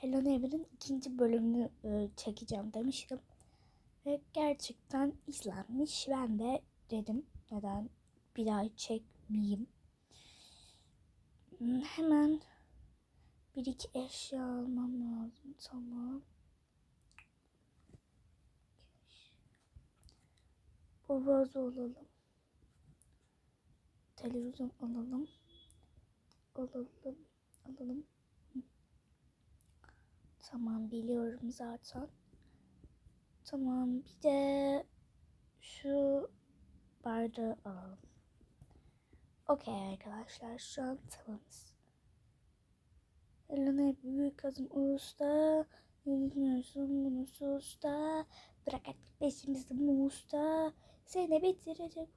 Hello Neighbor'ın ikinci bölümünü e, çekeceğim demiştim. Ve gerçekten izlenmiş. Ben de dedim neden bir daha çekmeyeyim. Hmm, Hemen bir iki eşya almam lazım. Tamam. Bu vazo alalım. Televizyon alalım. Alalım. Alalım. Tamam biliyorum zaten. Tamam bir de şu bardağı alalım. Okey arkadaşlar şu an tamamız. Elena büyük kızım usta. Ne düşünüyorsun bunu usta. Bırak artık peşimizi usta. Seni bitirecek.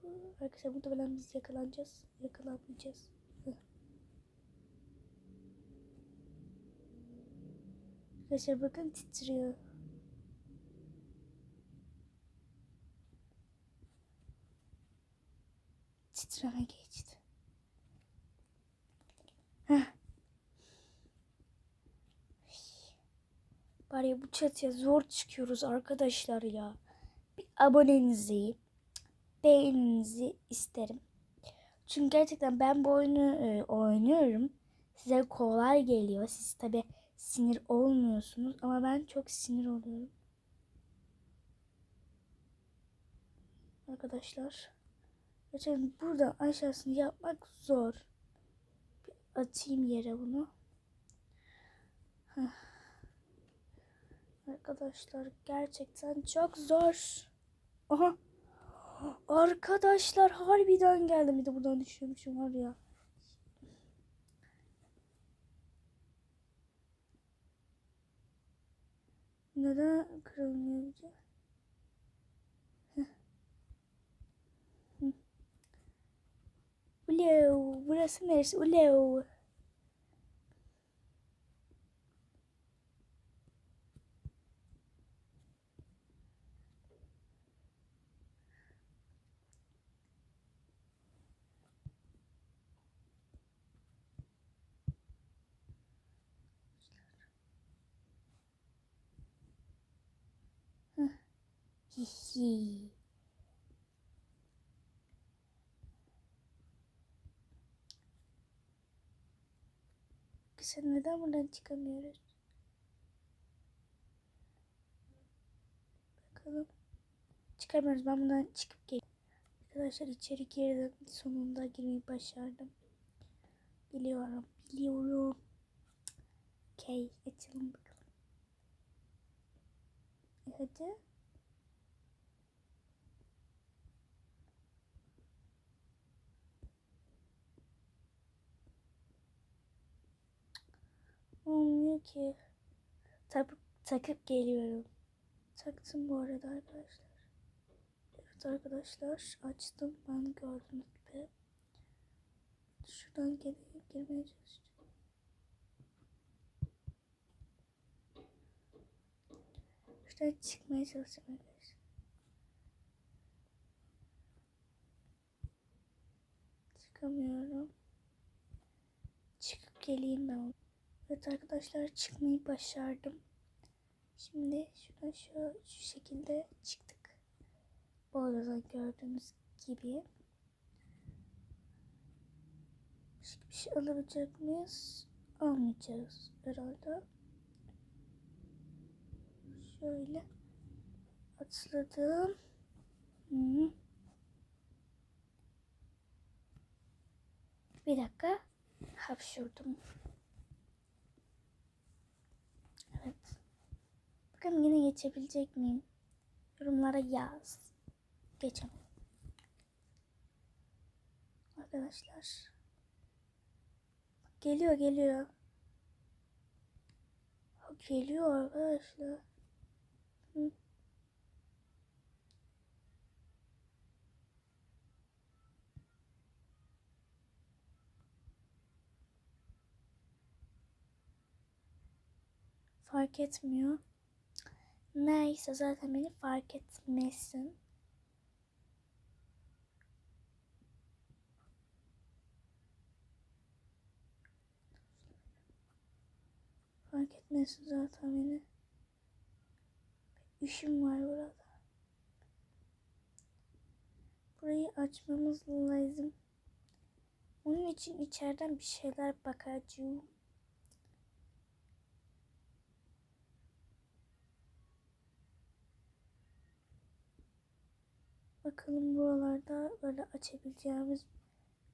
Arkadaşlar muhtemelen biz yakalanacağız. Yakalanmayacağız. Arkadaşlar bakın titriyor. Titreme geçti. Heh. Bari bu çatıya zor çıkıyoruz arkadaşlar ya. Bir abonenizi, beğeninizi isterim. Çünkü gerçekten ben bu oyunu e, oynuyorum. Size kolay geliyor. Siz tabi sinir olmuyorsunuz ama ben çok sinir oluyorum. Arkadaşlar. Gerçekten buradan aşağısını yapmak zor. Bir atayım yere bunu. Arkadaşlar gerçekten çok zor. Aha. Arkadaşlar harbiden geldim. Bir de buradan düşüyormuşum var ya. Neden kırılmıyor bir de? Ulev, burası neresi? Ulev. Hihi. Sen neden buradan çıkamıyoruz? Bakalım. Çıkamıyoruz. Ben buradan çıkıp gel. Arkadaşlar içeri girdim. Sonunda girmeyi başardım. Biliyorum. Biliyorum. Okey. Açalım bakalım. E hadi. Olmuyor ki. Tak, takıp geliyorum. Taktım bu arada arkadaşlar. Evet arkadaşlar açtım ben gördüğünüz gibi. Şuradan geri girmeye çalışacağım. Şuradan çıkmaya çalışacağım arkadaşlar. Çıkamıyorum. Çıkıp geleyim ben. Evet arkadaşlar çıkmayı başardım. Şimdi şuradan şu, şu şekilde çıktık. Bu arada gördüğünüz gibi. Bir şey alabilecek miyiz? Almayacağız herhalde. Şöyle atladım. Hı. Bir dakika. Hapşurdum. Evet. Bakın yine geçebilecek miyim? Yorumlara yaz. Geçemem. Arkadaşlar. Geliyor geliyor. Geliyor arkadaşlar. Fark etmiyor. Neyse zaten beni fark etmesin. Fark etmesin zaten beni. İşim var burada. Burayı açmamız lazım. Onun için içeriden bir şeyler bakacağım. Bakalım buralarda böyle açabileceğimiz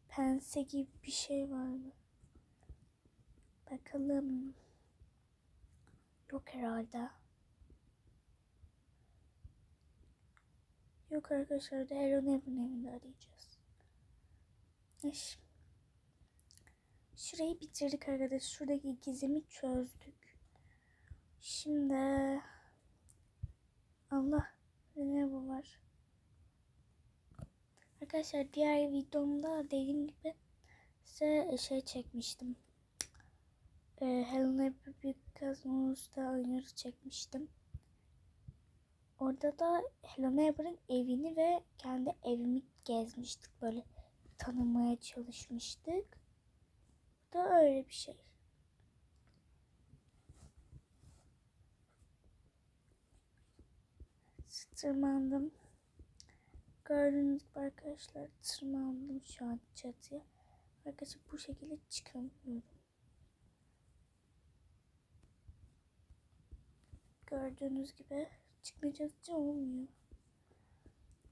pense gibi bir şey var mı? Bakalım. Yok herhalde. Yok arkadaşlar da Neighbor'ın evinde arayacağız. Eş. Şurayı bitirdik arkadaşlar. Şuradaki gizemi çözdük. Şimdi Allah ne bu var? Arkadaşlar diğer videomda dediğim gibi size şey çekmiştim. Ee, Neighbor Because Monster'da oynuyoruz çekmiştim. Orada da Hello Neighbor'ın evini ve kendi evimi gezmiştik. Böyle tanımaya çalışmıştık. Bu da öyle bir şey. Tırmandım. Gördüğünüz gibi arkadaşlar tırmandım şu an çatıya. Arkadaşlar bu şekilde çıkamıyorum. Gördüğünüz gibi çıkmayacakça olmuyor.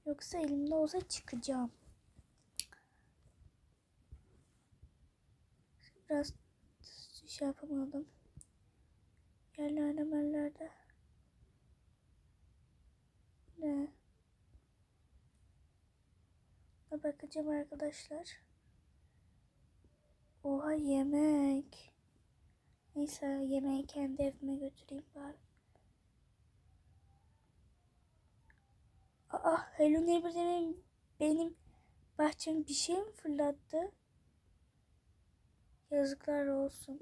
Yoksa elimde olsa çıkacağım. Biraz şey yapamadım. Yerlerde yerlerde. Ne? Da bakacağım arkadaşlar. Oha yemek. Neyse yemeği kendi evime götüreyim bari. Aa Hello Neighbor benim, benim bahçem bir şey mi fırlattı? Yazıklar olsun.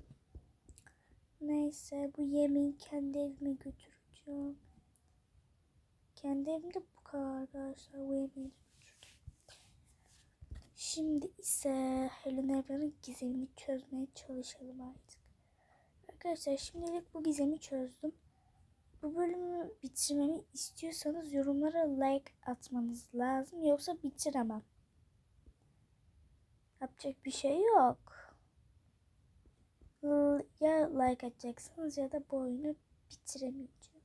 Neyse bu yemeği kendi evime götüreceğim. Kendi evimde bu kadar arkadaşlar. Bu yemeği. Şimdi ise Hello Neighbor'ın gizemini çözmeye çalışalım artık. Arkadaşlar şimdilik bu gizemi çözdüm. Bu bölümü bitirmemi istiyorsanız yorumlara like atmanız lazım. Yoksa bitiremem. Yapacak bir şey yok. Ya like atacaksınız ya da bu oyunu bitiremeyeceğim.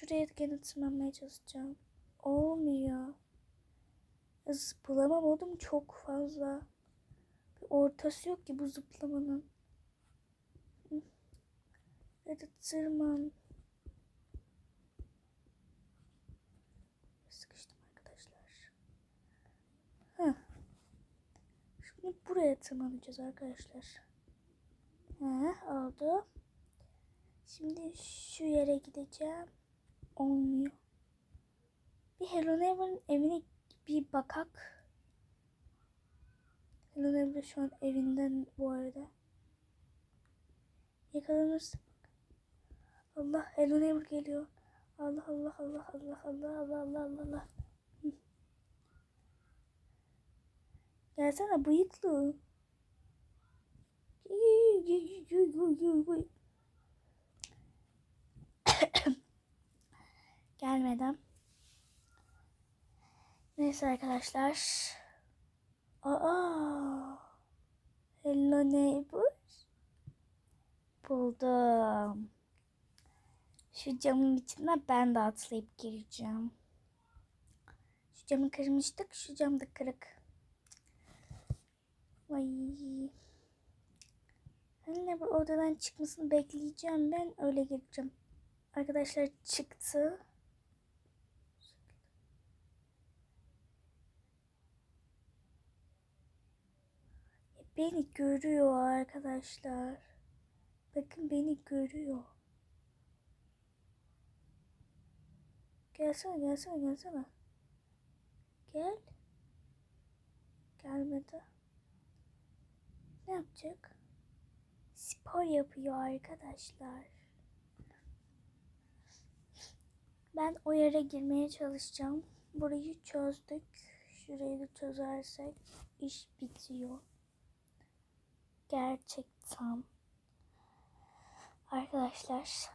Şuraya gene tırmanmaya çalışacağım. Olmuyor. Zıplamam oldum çok fazla. Bir ortası yok ki bu zıplamanın. Hadi tırman. Sıkıştım arkadaşlar. Heh. Şimdi buraya tırmanacağız arkadaşlar. Heh, oldu. Şimdi şu yere gideceğim. Olmuyor. Bir Hello Neighbor'ın evine bir bakak. Hello Neighbor şu an evinden bu arada. Yakalanırsın. Allah Hello Neighbor geliyor. Allah Allah Allah Allah Allah Allah Allah Allah Allah. Gelsene bıyıklı. Gelmeden. Neyse arkadaşlar. Aa. Hello neighbor. Buldum. Şu camın içine ben de atlayıp gireceğim. Şu camı kırmıştık. Şu cam da kırık. Vay. Anne bu odadan çıkmasını bekleyeceğim. Ben öyle gireceğim. Arkadaşlar çıktı. Beni görüyor arkadaşlar. Bakın beni görüyor. Gelsene gelsene gelsene. Gel. Gelmedi. Ne yapacak? Spor yapıyor arkadaşlar. Ben o yere girmeye çalışacağım. Burayı çözdük. şurayı da çözersek iş bitiyor. Gerçekten. Arkadaşlar.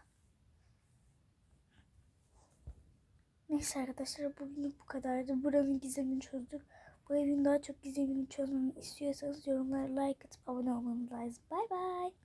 Neyse arkadaşlar bugün bu kadardı. Buranın gizemini çözdük. Bu evin daha çok gizemini çözmemi istiyorsanız yorumlara like atıp abone olmanız lazım. Bay bay.